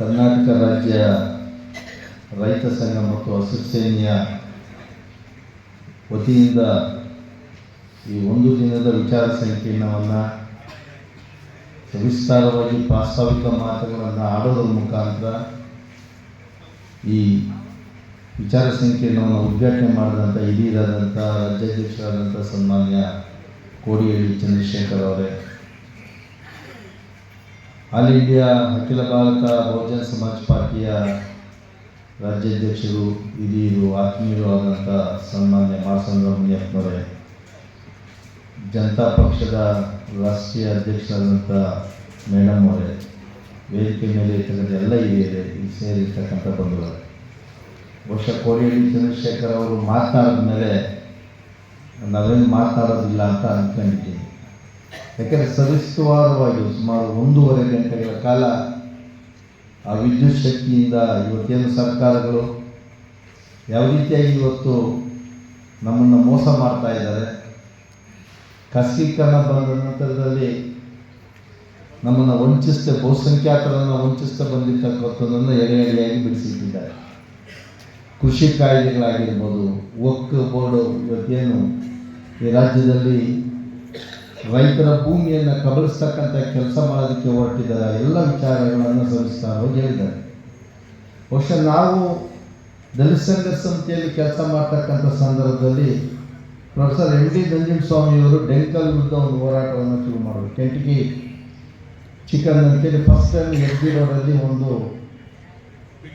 ಕರ್ನಾಟಕ ರಾಜ್ಯ ರೈತ ಸಂಘ ಮತ್ತು ಹಸುಸೇನೆಯ ವತಿಯಿಂದ ಈ ಒಂದು ದಿನದ ವಿಚಾರ ಸಂಕಿರಣವನ್ನು ಸವಿಸ್ತಾರವಾಗಿ ಪ್ರಾಸ್ತಾವಿಕ ಮಾತುಗಳನ್ನು ಆಡೋದ್ರ ಮುಖಾಂತರ ಈ ವಿಚಾರ ಸಂಕಿರಣವನ್ನು ಉದ್ಘಾಟನೆ ಮಾಡಿದಂಥ ಹಿರಿಯರಾದಂಥ ರಾಜ್ಯಾಧ್ಯಕ್ಷರಾದಂಥ ಸನ್ಮಾನ್ಯ ಕೋಡಿಹಳ್ಳಿ ಚಂದ್ರಶೇಖರ್ ಅವರೇ. ಆಲ್ ಇಂಡಿಯಾ ಅಖಿಲ ಭಾರತ ಬಹುಜನ ಸಮಾಜ ಪಾರ್ಟಿಯ ರಾಜ್ಯಾಧ್ಯಕ್ಷರು, ಹಿರಿಯರು, ಆತ್ಮೀಯರು ಆದಂಥ ಸನ್ಮಾನ್ಯ ಮಾಸಂದ್ರ ಮುನಿಯಪ್ಪನವರೇ, ಜನತಾ ಪಕ್ಷದ ರಾಷ್ಟ್ರೀಯ ಅಧ್ಯಕ್ಷರಾದಂಥ ಮೇಡಮ್ ಅವರೇ ವೇದಿಕೆ ಮೇಲೆ ಇರ್ತಕ್ಕಂಥ ಎಲ್ಲ ಹಿರಿಯರೇ, ಇಲ್ಲಿ ಸೇರಿರ್ತಕ್ಕಂಥ ಬಂಧುಗಳು. ವರ್ಷ ಕೋಡಿಹಳ್ಳಿ ಚಂದ್ರಶೇಖರ್ ಅವರು ಮಾತನಾಡಿದ ಮೇಲೆ ನಾವೇನು ಮಾತನಾಡೋದಿಲ್ಲ ಅಂತ ಅಂದ್ಕೊಂಡಿದ್ದೀನಿ ಯಾಕೆಂದರೆ ಸವಿಸ್ವಾರವಾಗಿ ಸುಮಾರು ಒಂದೂವರೆ ಗಂಟೆಗಳ ಕಾಲ ಆ ವಿದ್ಯುತ್ ಶಕ್ತಿಯಿಂದ ಇವತ್ತೇನು ಸರ್ಕಾರಗಳು ಯಾವ ರೀತಿಯಾಗಿ ಇವತ್ತು ನಮ್ಮನ್ನು ಮೋಸ ಮಾಡ್ತಾ ಇದ್ದಾರೆ ಖಾಸಗೀಕರಣ ಬಂದ ನಂತರದಲ್ಲಿ ನಮ್ಮನ್ನು ವಂಚಿಸ್ತಾ, ಬಹುಸಂಖ್ಯಾತರನ್ನು ವಂಚಿಸ್ತಾ ಬಂದಿರ್ತಕ್ಕಂಥದ್ದನ್ನು ಎಳೆ ಎಳೆಯಾಗಿ ಬಿಡಿಸಿಟ್ಟಿದ್ದಾರೆ. ಕೃಷಿ ಕಾಯ್ದೆಗಳಾಗಿರ್ಬೋದು ಒಕ್ ಬೋರ್ಡು ಇವತ್ತೇನು ಈ ರಾಜ್ಯದಲ್ಲಿ ರೈತರ ಭೂಮಿಯನ್ನು ಕಬಳಿಸ್ತಕ್ಕಂಥ ಕೆಲಸ ಮಾಡೋದಕ್ಕೆ ಹೊರಟಿದ್ದಾರೆ ಎಲ್ಲ ವಿಚಾರಗಳನ್ನು ಸವಿಸ್ತಾರವಾಗಿ ಹೇಳಿದ್ದಾರೆ. ಬಹುಶಃ ನಾವು ದಲಿತ ಸಂಘ ಸಂಸ್ಥೆಯಲ್ಲಿ ಕೆಲಸ ಮಾಡ್ತಕ್ಕಂಥ ಸಂದರ್ಭದಲ್ಲಿ ಪ್ರೊಫೆಸರ್ ಎಂ ಡಿ ನಂಜನಸ್ವಾಮಿಯವರು ಡೆಂಕಲ್ ವಿರುದ್ಧ ಒಂದು ಹೋರಾಟವನ್ನು ಶುರು ಮಾಡಿದ್ರು. ಕೆಂಟಿಗೆ ಚಿಕನ್ ಅಂತೇಳಿ ಫಸ್ಟ್ ಟೈಮ್ ಎಸ್ ಬಿ ರೋಡಲ್ಲಿ ಒಂದು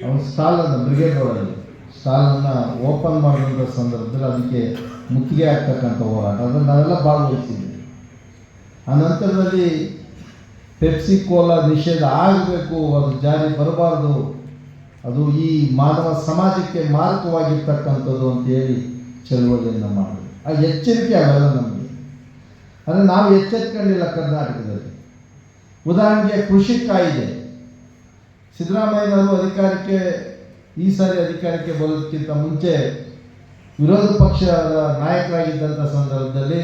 ಒಂದು ಸ್ಟಾಲನ್ನು ಬ್ರಿಗೇಡ್ ರೋಡಲ್ಲಿ ಸ್ಟಾಲನ್ನು ಓಪನ್ ಮಾಡುವಂಥ ಸಂದರ್ಭದಲ್ಲಿ ಅದಕ್ಕೆ ಮುತ್ತಿಗೆ ಆಗ್ತಕ್ಕಂಥ ಹೋರಾಟ. ಅದನ್ನು ನಾವೆಲ್ಲ ಭಾಗವಹಿಸಿದ್ವಿ. ಆ ನಂತರದಲ್ಲಿ ಪೆಪ್ಸಿ ಕೋಲಾ ನಿಷೇಧ ಆಗಬೇಕು, ಅದು ಜಾರಿ ಬರಬಾರ್ದು. ಅದು ಈ ಮಾನವ ಸಮಾಜಕ್ಕೆ ಮಾರಕವಾಗಿರ್ತಕ್ಕಂಥದ್ದು ಅಂತೇಳಿ ಚಳುವಳಿಯನ್ನು ಮಾಡಿದೆ ಆ ಎಚ್ಚರಿಕೆ ಆಗಲ್ಲ ನಮಗೆ. ಅಂದರೆ ನಾವು ಎಚ್ಚೆತ್ಕೊಂಡಿಲ್ಲ ಕರ್ನಾಟಕದಲ್ಲಿ. ಉದಾಹರಣೆಗೆ ಕೃಷಿ ಕಾಯಿದೆ. ಸಿದ್ದರಾಮಯ್ಯನವರು ಅಧಿಕಾರಕ್ಕೆ, ಈ ಸಾರಿ ಅಧಿಕಾರಕ್ಕೆ ಬರೋದಕ್ಕಿಂತ ಮುಂಚೆ ವಿರೋಧ ಪಕ್ಷದ ನಾಯಕರಾಗಿದ್ದಂಥ ಸಂದರ್ಭದಲ್ಲಿ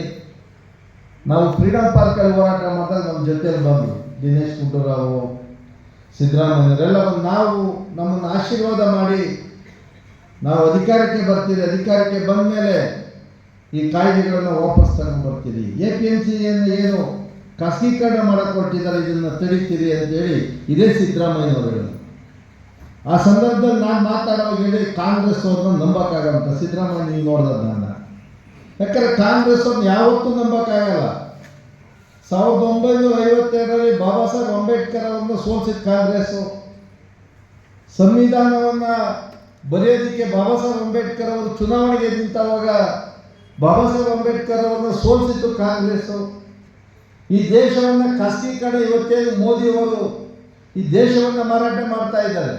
ನಾವು ಫ್ರೀಡಮ್ ಪಾರ್ಕಲ್ಲಿ ಹೋರಾಟ ಮಾಡಿದಾಗ ನಮ್ಮ ಜೊತೆಯಲ್ಲಿ ಬಂದ್ವಿ ದಿನೇಶ್ ಗುಂಡೂರಾವ್ ಸಿದ್ದರಾಮಯ್ಯರೆಲ್ಲ ಬಂದು ನಾವು ನಮ್ಮನ್ನು ಆಶೀರ್ವಾದ ಮಾಡಿ ನಾವು ಅಧಿಕಾರಕ್ಕೆ ಬರ್ತೀವಿ ಅಧಿಕಾರಕ್ಕೆ ಬಂದ ಮೇಲೆ ಈ ಕಾಯ್ದೆಗಳನ್ನು ವಾಪಸ್ ತಗೊಂಡು ಬರ್ತೀವಿ ಎ ಪಿ ಎಂ ಸಿಯನ್ನು ಏನು ಖಾಸಗೀಕರಣ ಮಾಡಕ್ಕೆ ಹೊರಟಿದ್ದಾರೆ ಇದನ್ನು ತಡೀತೀರಿ ಅಂತೇಳಿ ಇದೇ ಸಿದ್ದರಾಮಯ್ಯನವರು ಆ ಸಂದರ್ಭದಲ್ಲಿ ನಾನು ಮಾತಾಡೋ ಹೇಳಿ ಕಾಂಗ್ರೆಸ್ ಅವ್ರನ್ನ ನಂಬಕ್ಕಾಗಂತ ಸಿದ್ದರಾಮಯ್ಯ, ನೀವು ನೋಡ್ದದ್ದು ನನ್ನ ಯಾಕಂದರೆ ಕಾಂಗ್ರೆಸ್ ಅವ್ರನ್ನ ಯಾವತ್ತೂ ನಂಬಕ್ಕಾಗಲ್ಲ. ಸಾವಿರದ ಒಂಬೈನೂರ ಐವತ್ತೆರಡರಲ್ಲಿ ಬಾಬಾ ಸಾಹೇಬ್ ಅಂಬೇಡ್ಕರ್ ಅವರನ್ನು ಸೋಲಿಸಿದ ಕಾಂಗ್ರೆಸ್ಸು. ಸಂವಿಧಾನವನ್ನು ಬರೆಯೋದಕ್ಕೆ ಬಾಬಾ ಸಾಹೇಬ್ ಅಂಬೇಡ್ಕರ್ ಅವರು ಚುನಾವಣೆಗೆ ನಿಂತಾವಾಗ ಬಾಬಾ ಸಾಹೇಬ್ ಅಂಬೇಡ್ಕರ್ ಅವರನ್ನು ಸೋಲಿಸಿದ್ದು ಕಾಂಗ್ರೆಸ್ಸು. ಈ ದೇಶವನ್ನು ಖಾಸಗೀಕರಣ ಇವತ್ತೇನು ಮೋದಿಯವರು ಈ ದೇಶವನ್ನು ಮಾರಾಟ ಮಾಡ್ತಾ ಇದ್ದಾರೆ.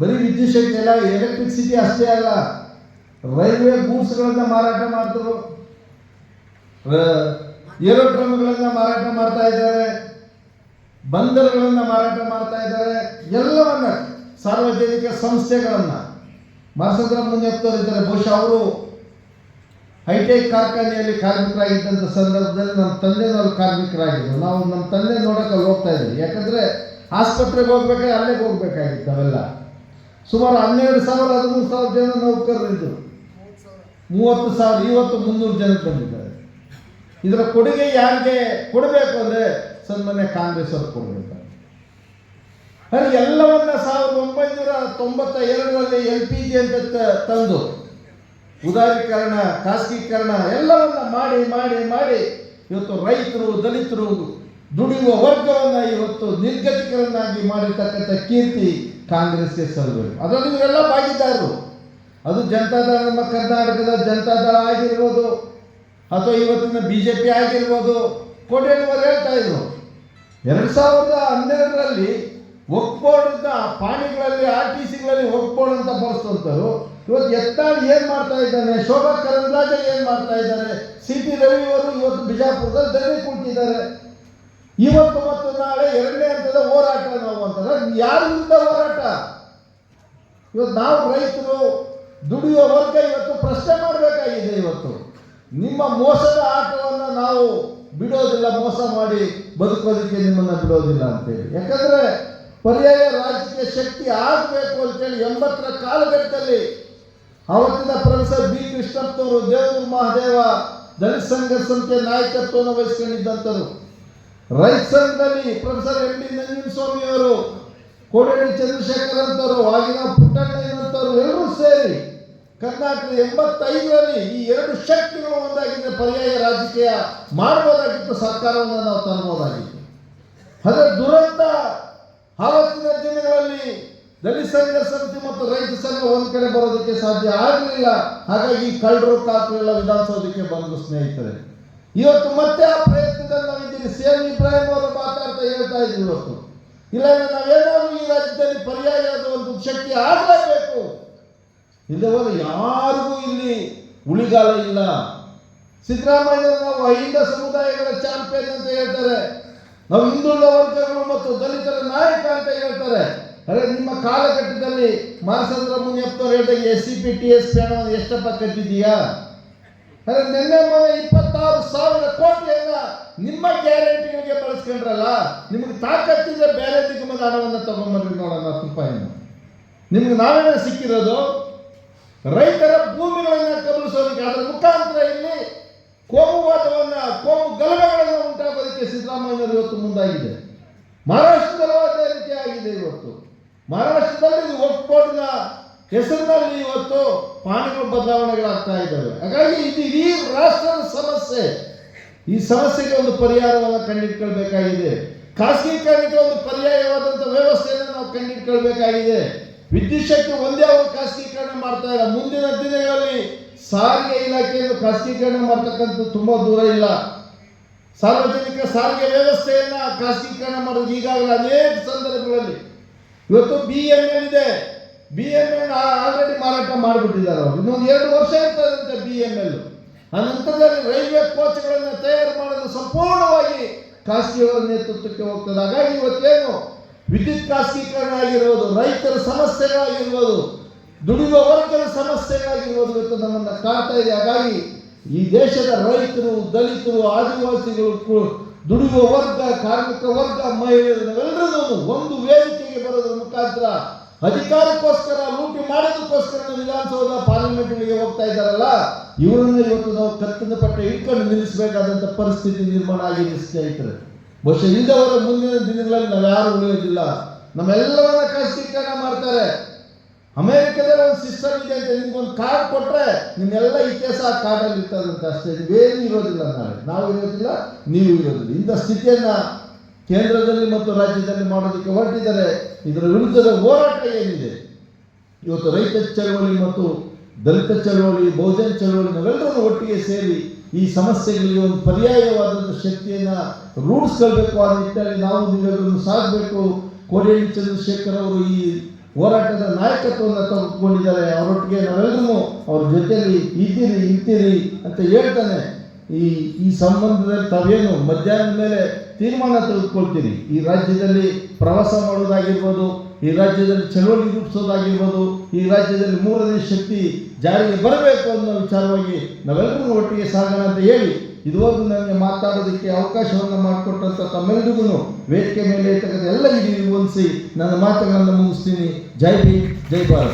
ಬರೀ ವಿದ್ಯುತ್ ಶಕ್ತಿ ಅಲ್ಲ ಎಲೆಕ್ಟ್ರಿಸಿಟಿ ಅಷ್ಟೇ ಅಲ್ಲ. ರೈಲ್ವೆ ಗೂಡ್ಸ್ಗಳನ್ನ ಮಾರಾಟ ಮಾಡಿದ್ರು ಏರೋಡ್ರಮ್ಗಳನ್ನು ಮಾರಾಟ ಮಾಡ್ತಾ ಇದ್ದಾರೆ. ಬಂದರುಗಳನ್ನ ಮಾರಾಟ ಮಾಡ್ತಾ ಇದ್ದಾರೆ. ಎಲ್ಲವನ್ನ, ಸಾರ್ವಜನಿಕ ಸಂಸ್ಥೆಗಳನ್ನು. ಮಾಸಂದ್ರ ಮುನಿಯಪ್ಪನವರು ಇದ್ದಾರೆ. ಬಹುಶಃ ಅವರು ಹೈಟೆಕ್ ಕಾರ್ಖಾನೆಯಲ್ಲಿ ಕಾರ್ಮಿಕರಾಗಿದ್ದಂಥ ಸಂದರ್ಭದಲ್ಲಿ ನಮ್ಮ ತಂದೆನವರು ಕಾರ್ಮಿಕರಾಗಿದ್ದರು ನಾವು ನಮ್ಮ ತಂದೆ ನೋಡೋಕೆ ಹೋಗ್ತಾ ಇದ್ವಿ. ಯಾಕಂದರೆ ಆಸ್ಪತ್ರೆಗೆ ಹೋಗ್ಬೇಕಾದ್ರೆ ಅಲ್ಲೇ ಹೋಗ್ಬೇಕಾಗಿತ್ತು ಅವೆಲ್ಲ. ಸುಮಾರು ಹನ್ನೆರಡು ಸಾವಿರ, ಹದಿಮೂರು ಸಾವಿರ ಜನ ನೌಕರರಿದ್ದರು ಮೂವತ್ತು ಸಾವಿರ, ಇವತ್ತು ಮುನ್ನೂರು ಜನಕ್ಕೆ ಬಂದಿದ್ದಾರೆ. ಇದರ ಕೊಡುಗೆ ಯಾರಿಗೆ ಕೊಡಬೇಕು ಅಂದರೆ ಸನ್ಮಾನ್ಯ ಕಾಂಗ್ರೆಸ್ ಅವರು ಕೊಡಬೇಕು ಅಲ್ಲಿ ಎಲ್ಲವನ್ನ ಸಾವಿರದ ಒಂಬೈನೂರ ತೊಂಬತ್ತ ಎರಡರಲ್ಲಿ ಎಲ್ ಪಿ ಜಿ ಅಂತ ತಂದು ಉದಾರೀಕರಣ, ಖಾಸಗೀಕರಣ ಎಲ್ಲವನ್ನ ಮಾಡಿ ಮಾಡಿ ಮಾಡಿ ಇವತ್ತು ರೈತರು, ದಲಿತರು ದುಡಿಯುವ ವರ್ಗವನ್ನು ಇವತ್ತು ನಿರ್ಗತಿಕರನ್ನಾಗಿ ಮಾಡಿರ್ತಕ್ಕಂಥ ಕೀರ್ತಿ ಕಾಂಗ್ರೆಸ್ಗೆ ಸಲ್ಲಬೇಕು ಅದರಲ್ಲಿ ಇವರೆಲ್ಲ ಭಾಗಿದಾರರು. ಅದು ಜನತಾದಳ ನಮ್ಮ ಕರ್ನಾಟಕದ ಜನತಾದಳ ಆಗಿರ್ಬೋದು ಅಥವಾ ಇವತ್ತಿನ ಬಿ ಜೆ ಪಿ ಆಗಿರ್ಬೋದು ಕೋಟೆಯವರು ಹೇಳ್ತಾ ಇದ್ರು. ಎರಡು ಸಾವಿರದ ಹನ್ನೆರಡರಲ್ಲಿ ಒಕ್ಬೋರ್ಡ್ ಪಾಣಿಗಳಲ್ಲಿ ಆರ್ ಟಿ ಸಿಗಳಲ್ಲಿ ಒಕ್ಬೋರ್ಡ್ ಅಂತ ಬರ್ಸ್ತಂತರು ಇವತ್ತು ಎತ್ತಾಳ್ ಏನು ಮಾಡ್ತಾ ಇದ್ದಾನೆ? ಶೋಭಾ ಕರಂದ್ಲಾಜೆ ಏನು ಮಾಡ್ತಾ ಇದ್ದಾರೆ? ಸಿ ಟಿ ರವಿ ಅವರು ಇವತ್ತು ಬಿಜಾಪುರದಲ್ಲಿ ಧರಣಿ ಕೂತಿದ್ದಾರೆ. ಇವತ್ತು ಮತ್ತು ನಾಳೆ ಎರಡನೇ ಹಂತದ ಹೋರಾಟ ನಾವು ಅಂತಂದ್ರೆ ಯಾರ ವಿರುದ್ಧ ಹೋರಾಟ? ಇವತ್ತು ನಾವು ರೈತರು ದುಡಿಯುವ ವರ್ಗ ಇವತ್ತು ಪ್ರಶ್ನೆ ಮಾಡಬೇಕಾಗಿದೆ ಇವತ್ತು. ನಿಮ್ಮ ಮೋಸದ ಆಟವನ್ನು ನಾವು ಬಿಡೋದಿಲ್ಲ, ಮೋಸ ಮಾಡಿ ಬದುಕೋದಕ್ಕೆ ನಿಮ್ಮನ್ನು ಬಿಡೋದಿಲ್ಲ ಅಂತೇಳಿ. ಯಾಕಂದರೆ ಪರ್ಯಾಯ ರಾಜಕೀಯ ಶಕ್ತಿ ಆಗಬೇಕು ಅಂತೇಳಿ ಎಂಬತ್ತರ ಕಾಲಘಟ್ಟದಲ್ಲಿ ಅವತ್ತಿನ ಪ್ರೊಫೆಸರ್ ಬಿ ಕೃಷ್ಣಪ್ಪನವರು ದೇವೂರು ಮಹಾದೇವ ದಲಿತ ಸಂಘ ಸಂಸ್ಥೆ ನಾಯಕತ್ವವನ್ನು ವಹಿಸ್ಕೊಂಡಿದ್ದಂಥರು ರೈತ ಸಂಘದಲ್ಲಿ ಪ್ರೊಫೆಸರ್ ಎಂ ಡಿ ಅವರು ಕೋಡೇಡಿ ಚಂದ್ರಶೇಖರ್ ಅಂತವರು, ಆಗಿನ ಪುಟ್ಟಣ್ಣ ಎಲ್ಲರೂ ಸೇರಿ ಕರ್ನಾಟಕದ ಎಂಬತ್ತೈದರಲ್ಲಿ ಈ ಎರಡು ಶಕ್ತಿಗಳು ಒಂದಾಗಿದ್ದರೆ ಪರ್ಯಾಯ ರಾಜಕೀಯ ಮಾಡಬಹುದಾಗಿತ್ತು, ಸರ್ಕಾರವನ್ನು ನಾವು ತರಬಹುದಾಗಿತ್ತು. ಅದರ ದುರಂತ ಆವತ್ತಿನ ದಿನಗಳಲ್ಲಿ ದಲಿತ ಸಂಘ ಸಮಿತಿ ಮತ್ತು ರೈತ ಸಂಘ ಒಂದ್ ಕಡೆ ಬರೋದಕ್ಕೆ ಸಾಧ್ಯ ಆಗಲಿಲ್ಲ. ಹಾಗಾಗಿ ಕಳ್ಳರು ಕಾಕರೆಲ್ಲ ವಿಧಾನಸೌಧಕ್ಕೆ ಬಂದು ಸ್ನೇಹಿತರೆ. ಇವತ್ತು ಮತ್ತೆ ಆ ಪ್ರಯತ್ನದಲ್ಲಿ ನಾವಿದ್ದೀರಿ ಸೇಮ್ ಇಬ್ರಾಹಿಂ ಅವರು ಮಾತಾಡ್ತಾ ಹೇಳ್ತಾ ಇದ್ರು ಇವತ್ತು. ಇಲ್ಲ ನಾವೇನಾದ್ರೂ ಈ ರಾಜ್ಯದಲ್ಲಿ ಪರ್ಯಾಯದ ಒಂದು ಶಕ್ತಿ ಆಗಲೇಬೇಕು. ಇಲ್ಲವಲ್ಲ ಯಾರಿಗೂ ಇಲ್ಲಿ ಉಳಿಗಾಲ ಇಲ್ಲ. ಸಿದ್ದರಾಮಯ್ಯ ನಾವು ಅಹಿಂದ ಸಮುದಾಯಗಳ ಚಾಂಪಿಯನ್ ಅಂತ ಹೇಳ್ತಾರೆ. ನಾವು ಹಿಂದುಳಿದ ವರ್ಗಗಳು ಮತ್ತು ದಲಿತರ ನಾಯಕ ಅಂತ ಹೇಳ್ತಾರೆ. ಅರೆ, ನಿಮ್ಮ ಕಾಲಘಟ್ಟದಲ್ಲಿ ಮಾನಸಂದ್ರ ಮುನಿಯಪ್ಪನವ್ರು ಹೇಳಿದಾಗ S C P T S P ಹಣವನ್ನು ಎಷ್ಟಪ್ಪ ಕಟ್ಟಿದೀಯಾ ಅರೆ, ನಿನ್ನೆ ಮೊನ್ನೆ ಇಪ್ಪತ್ತಾರು ಸಾವಿರ ಕೋಟಿಯನ್ನ ನಿಮ್ಮ ಗ್ಯಾರಂಟಿಗಳಿಗೆ ಬಳಸ್ಕೊಂಡ್ರಲ್ಲ, ನಿಮಗೆ ತಾಕತ್ತಿದ್ರೆ ಬೇರೆ ದಿಕ್ಕಮದ ಹಣವನ್ನು ತಗೊಂಡ್ಬಂದ್ರಿ ನೋಡೋಣ ರೂಪಾಯಿನ ನಿಮ್ಗೆ ನಾವೇನ ಸಿಕ್ಕಿರೋದು? ರೈತರ ಭೂಮಿಗಳನ್ನು ಕಬಲಿಸೋದಕ್ಕೆ ಅದರ ಮುಖಾಂತರ ಇಲ್ಲಿ ಕೋಮುವಾದವನ್ನು ಕೋಮು ಗಲಭೆಗಳನ್ನು ಉಂಟಾಗೋದಕ್ಕೆ ಸಿದ್ದರಾಮಯ್ಯನವರು ಇವತ್ತು ಮುಂದಾಗಿದೆ. ಮಹಾರಾಷ್ಟ್ರದಲ್ಲೂ ಅದೇ ರೀತಿಯಾಗಿದೆ ಇವತ್ತು. ಮಹಾರಾಷ್ಟ್ರದಲ್ಲಿ ಒಕ್ಕೋಟಿನ ಹೆಸರಿನಲ್ಲಿ ಇವತ್ತು ಪಾಣಿಗಳು ಬದಲಾವಣೆಗಳಾಗ್ತಾ ಇದ್ದಾವೆ. ಹಾಗಾಗಿ ಇದು ಇಡೀ ರಾಷ್ಟ್ರದ ಸಮಸ್ಯೆ. ಈ ಸಮಸ್ಯೆಗೆ ಒಂದು ಪರಿಹಾರವನ್ನು ಖಾಸಗಿ ಖಾಸಗೀಕರಣಕ್ಕೆ ಒಂದು ಪರ್ಯಾಯವಾದಂಥ ವ್ಯವಸ್ಥೆಯನ್ನು ನಾವು ಕಂಡಿಡ್ಕೊಳ್ಬೇಕಾಗಿದೆ. ವಿದ್ಯುತ್ ಶಕ್ತಿ ಒಂದೇ ಅವರು ಖಾಸಗೀಕರಣ ಮಾಡ್ತಾ ಇಲ್ಲ. ಮುಂದಿನ ದಿನಗಳಲ್ಲಿ ಸಾರಿಗೆ ಇಲಾಖೆಯನ್ನು ಖಾಸಗೀಕರಣ ಮಾಡ್ತಕ್ಕಂಥದ್ದು ತುಂಬಾ ದೂರ ಇಲ್ಲ. ಸಾರ್ವಜನಿಕ ಸಾರಿಗೆ ವ್ಯವಸ್ಥೆಯನ್ನ ಖಾಸಗೀಕರಣ ಮಾಡೋದು ಈಗಾಗಲೇ ಅನೇಕ ಸಂದರ್ಭಗಳಲ್ಲಿ. ಇವತ್ತು ಬಿ ಎಂ ಎಲ್ ಇದೆ. ಬಿ ಎಂ ಎಲ್ ಆಲ್ರೆಡಿ ಮಾರಾಟ ಮಾಡಿಬಿಟ್ಟಿದ್ದಾರೆ ಅವರು. ಇನ್ನೊಂದು ಎರಡು ವರ್ಷ ಇರ್ತದಂತೆ ಬಿ ಎಂ ಎಲ್ ಆ ರೈಲ್ವೆ ಕೋಚ್ಗಳನ್ನು ತಯಾರು ಮಾಡಲು ಸಂಪೂರ್ಣವಾಗಿ ಖಾಸಗಿಯವರ ನೇತೃತ್ವಕ್ಕೆ ಹೋಗ್ತದೆ. ಹಾಗಾಗಿ ಇವತ್ತೇನು ವಿದ್ಯುತ್ ಖಾಸಗೀಕರಣ ಆಗಿರ್ಬೋದು ರೈತರ ಸಮಸ್ಯೆಗಳಾಗಿರ್ಬೋದು, ದುಡಿಯುವ ವರ್ಗದ ಸಮಸ್ಯೆಗಳಾಗಿರ್ಬೋದು ಇವತ್ತು ನಮ್ಮನ್ನು ಕಾಣ್ತಾ ಇದೆ. ಹಾಗಾಗಿ ಈ ದೇಶದ ರೈತರು, ದಲಿತರು, ಆದಿವಾಸಿಗಳು ದುಡಿಯುವ ವರ್ಗ, ಕಾರ್ಮಿಕ ವರ್ಗ, ಮಹಿಳೆಯರು ಒಂದು ವೇದಿಕೆಗೆ ಬರೋದ್ರ ಮುಖಾಂತರ ಅಧಿಕಾರಕ್ಕೋಸ್ಕರ, ಲೂಟಿ ಮಾಡೋದಕ್ಕೋಸ್ಕರ ವಿಧಾನಸೌಧ ಪಾರ್ಲಿಮೆಂಟ್ಗಳಿಗೆ ಹೋಗ್ತಾ ಇದ್ದಾರಲ್ಲ, ಇವರನ್ನ ಇವತ್ತು ನಾವು ಕತ್ತಿನ ಪಟ್ಟ ಇಟ್ಕೊಂಡು ನಿಲ್ಲಿಸಬೇಕಾದಂಥ ಪರಿಸ್ಥಿತಿ ನಿರ್ಮಾಣ ಆಗಿದೆ, ಸ್ನೇಹಿತರೆ. ಬಹುಶಃ ಇಲ್ಲದವರ ಮುಂದಿನ ದಿನಗಳಲ್ಲಿ ನಾವು ಯಾರು ಉಳಿಯೋದಿಲ್ಲ. ನಮ್ಮೆಲ್ಲರನ್ನ ಖಾಸಗೀಕರಣ ಮಾಡ್ತಾರೆ. ಅಮೆರಿಕದಲ್ಲಿ ಒಂದು ಸಿಸ್ಟಮ್ ಇದೆ ಅಂತ ನಿಮ್ಗೊಂದು ಕಾರ್ಡ್ ಕೊಟ್ಟರೆ ನಿಮ್ಮೆಲ್ಲ ಇತಿಹಾಸ ಆ ಕಾರ್ಡಲ್ಲಿ ಇರ್ತದಂತ ಅಷ್ಟೇ. ಬೇರೆ ಇರೋದಿಲ್ಲ ನಾಳೆ. ನಾವು ಇರೋದಿಲ್ಲ, ನೀವು ಇರೋದಿಲ್ಲ. ಇಂಥ ಸ್ಥಿತಿಯನ್ನ ಕೇಂದ್ರದಲ್ಲಿ ಮತ್ತು ರಾಜ್ಯದಲ್ಲಿ ಮಾಡೋದಕ್ಕೆ ಹೊರಟಿದ್ದಾರೆ. ಇದರ ವಿರುದ್ಧದ ಹೋರಾಟ ಏನಿದೆ? ಇವತ್ತು ರೈತ ಚಳವಳಿ ಮತ್ತು ದಲಿತ ಚಳವಳಿ, ಬಹುಜನ ಚಳವಳಿ ನಾವೆಲ್ಲರೂ ಒಟ್ಟಿಗೆ ಸೇರಿ ಈ ಸಮಸ್ಯೆಗಳಿಗೆ ಒಂದು ಪರ್ಯಾಯವಾದಂಥ ಶಕ್ತಿಯನ್ನು ರೂಢಿಸ್ಕೊಳ್ಬೇಕು ಆ ನಿಟ್ಟಿನಲ್ಲಿ ನಾವು ನೀವೆಲ್ಲರೂ ಸಾಧಬೇಕು ಕೋಡಿಹಳ್ಳಿ ಚಂದ್ರಶೇಖರ್ ಅವರು ಈ ಹೋರಾಟದ ನಾಯಕತ್ವವನ್ನು ತೆಗೆದುಕೊಂಡಿದ್ದಾರೆ ಅವರೊಟ್ಟಿಗೆ ನಾವೆಲ್ಲರೂ ಅವ್ರ ಜೊತೆಯಲ್ಲಿ ಇದ್ದೀರಿ, ಇರ್ತೀರಿ ಅಂತ ಹೇಳ್ತಾನೆ. ಈ ಈ ಸಂಬಂಧದಲ್ಲಿ ತಾವೇನು ಮಧ್ಯಾಹ್ನದ ಮೇಲೆ ತೀರ್ಮಾನ ತೆಗೆದುಕೊಳ್ತೀರಿ? ಈ ರಾಜ್ಯದಲ್ಲಿ ಪ್ರವಾಸ ಮಾಡೋದಾಗಿರ್ಬೋದು ಈ ರಾಜ್ಯದಲ್ಲಿ ಚಳವಳಿ ರೂಪಿಸೋದಾಗಿರ್ಬೋದು, ಈ ರಾಜ್ಯದಲ್ಲಿ ಮೂರನೇ ಶಕ್ತಿ ಜಾರಿಗೆ ಬರಬೇಕು ಅನ್ನೋ ವಿಚಾರವಾಗಿ ನಾವೆಲ್ಲರೂ ಒಟ್ಟಿಗೆ ಸಾಗೋಣ ಅಂತ ಹೇಳಿ, ಇದುವರೆಗೂ ನನಗೆ ಮಾತಾಡೋದಕ್ಕೆ ಅವಕಾಶವನ್ನು ಮಾಡಿಕೊಟ್ಟಂಥ ತಮ್ಮೆಲ್ಲರಿಗೂ ವೇದಿಕೆ ಮೇಲೆ ಇರ್ತಕ್ಕಂಥ ಎಲ್ಲ ಇಡೀ ನನ್ನ ಮಾತುಗಳನ್ನು ಮುಗಿಸ್ತೀನಿ. ಜೈ ಭೀಮ್, ಜೈ ಭಾರತ್.